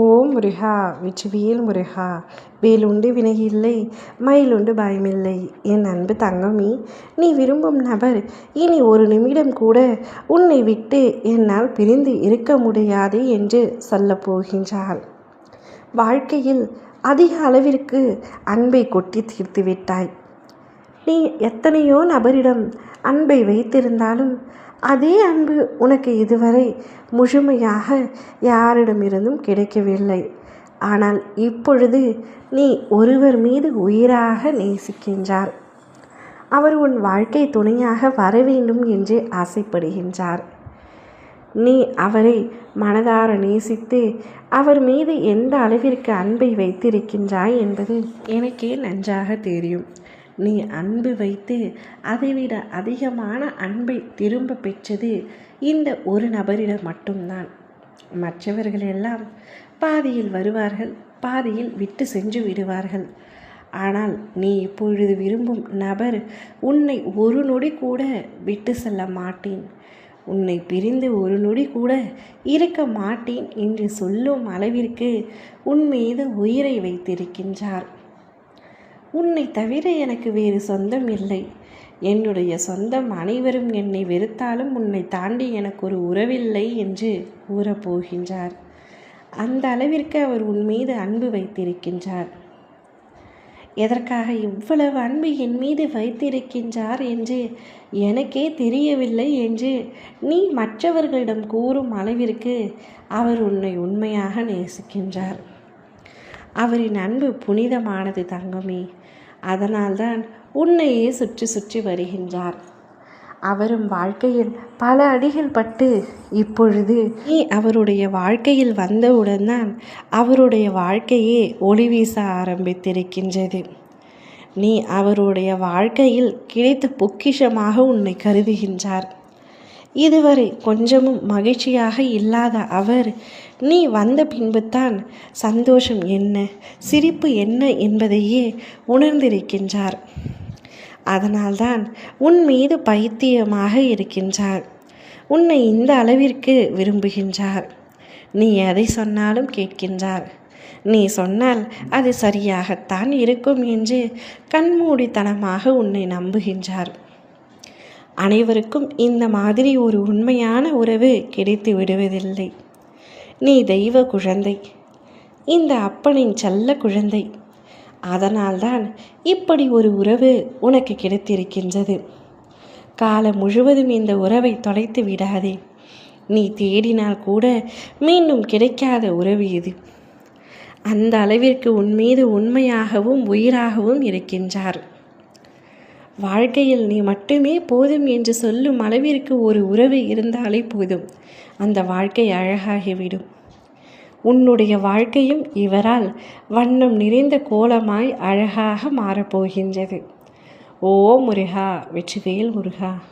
ஓ முருகா வெற்றிவேல் முருகா வேலுண்டு வினையில்லை மயிலுண்டு பயமில்லை. என் அன்பு தங்கமி நீ விரும்பும் நபர் இனி ஒரு நிமிடம் கூட உன்னை விட்டு என்னால் பிரிந்து இருக்க முடியாது என்று சொல்லப் போகின்றாள். வாழ்க்கையில் அதிக அளவிற்கு அன்பை கொட்டி தீர்த்து விட்டாய். நீ எத்தனையோ நபரிடம் அன்பை வைத்திருந்தாலும் அதே அன்பு உனக்கு இதுவரை முழுமையாக யாரிடமிருந்தும் கிடைக்கவில்லை. ஆனால் இப்பொழுது நீ ஒருவர் மீது உயிராக நேசிக்கின்றார். அவர் உன் வாழ்க்கை துணையாக வர வேண்டும் என்று ஆசைப்படுகின்றார். நீ அவரை மனதார நேசித்து அவர் மீது எந்த அளவிற்கு அன்பை வைத்திருக்கின்றாய் என்பது எனக்கே நன்றாக தெரியும். நீ அன்பு வைத்து அதைவிட அதிகமான அன்பை திரும்ப பெற்றது இந்த ஒரு நபரிடம் மட்டும்தான். மற்றவர்கள் எல்லாம் பாதியில் வருவார்கள் பாதியில் விட்டு சென்று விடுவார்கள். ஆனால் நீ இப்பொழுது விரும்பும் நபர் உன்னை ஒரு நொடி கூட விட்டு செல்ல மாட்டேன். உன்னை பிரிந்து ஒரு நொடி கூட இருக்க மாட்டேன் என்று சொல்லும் அளவிற்கு உன் மீது உயிரை வைத்திருக்கின்றார். உன்னை தவிர எனக்கு வேறு சொந்தம் இல்லை. என்னுடைய சொந்தம் அனைவரும் என்னை வெறுத்தாலும் உன்னை தாண்டி எனக்கு ஒரு உறவில்லை என்று கூறப்போகின்றார். அந்த அளவிற்கு அவர் உன் மீது அன்பு வைத்திருக்கின்றார். எதற்காக இவ்வளவு அன்பு என் மீது வைத்திருக்கின்றார் என்று எனக்கே தெரியவில்லை என்று நீ மற்றவர்களிடம் கூறும் அளவிற்கு அவர் உன்னை உண்மையாக நேசிக்கின்றார். அவரின் அன்பு புனிதமானது தங்கமே. அதனால்தான் உன்னையே சுற்றி சுற்றி வருகின்றார். அவரும் வாழ்க்கையில் பல அடிகள் பட்டு இப்பொழுது நீ அவருடைய வாழ்க்கையில் வந்தவுடன் தான் அவருடைய வாழ்க்கையே ஒளி வீச ஆரம்பித்திருக்கின்றது. நீ அவருடைய வாழ்க்கையில் கிடைத்த பொக்கிஷமாக உன்னை கருதுகின்றார். இதுவரை கொஞ்சமும் மகிழ்ச்சியாக இல்லாத அவர் நீ வந்த பின்புத்தான் சந்தோஷம் என்ன சிரிப்பு என்ன என்பதையே உணர்ந்திருக்கின்றார். அதனால்தான் உன் மீது பைத்தியமாக இருக்கின்றார். உன்னை இந்த அளவிற்கு விரும்புகின்றார். நீ எதை சொன்னாலும் கேட்கின்றார். நீ சொன்னால் அது சரியாகத்தான் இருக்கும் என்று கண்மூடித்தனமாக உன்னை நம்புகின்றார். அனைவருக்கும் இந்த மாதிரி ஒரு உண்மையான உறவு கிடைத்து விடுவதில்லை. நீ தெய்வ குழந்தை. இந்த அப்பனின் செல்ல குழந்தை. அதனால்தான் இப்படி ஒரு உறவு உனக்கு கிடைத்திருக்கின்றது. காலம் முழுவதும் இந்த உறவை தொலைத்து விடாதே. நீ தேடினால் கூட மீண்டும் கிடைக்காத உறவு இது. அந்த அளவிற்கு உன் மீது உண்மையாகவும் உயிராகவும் இருக்கின்றார். வாழ்க்கையில் நீ மட்டுமே போதும் என்று சொல்லும் அளவிற்கு ஒரு உறவு இருந்தாலே போதும். அந்த வாழ்க்கை அழகாகிவிடும். உன்னுடைய வாழ்க்கையும் இவரால் வண்ணம் நிறைந்த கோலமாய் அழகாக மாறப்போகின்றது. ஓ முருகா வெற்றிவேல் முருகா.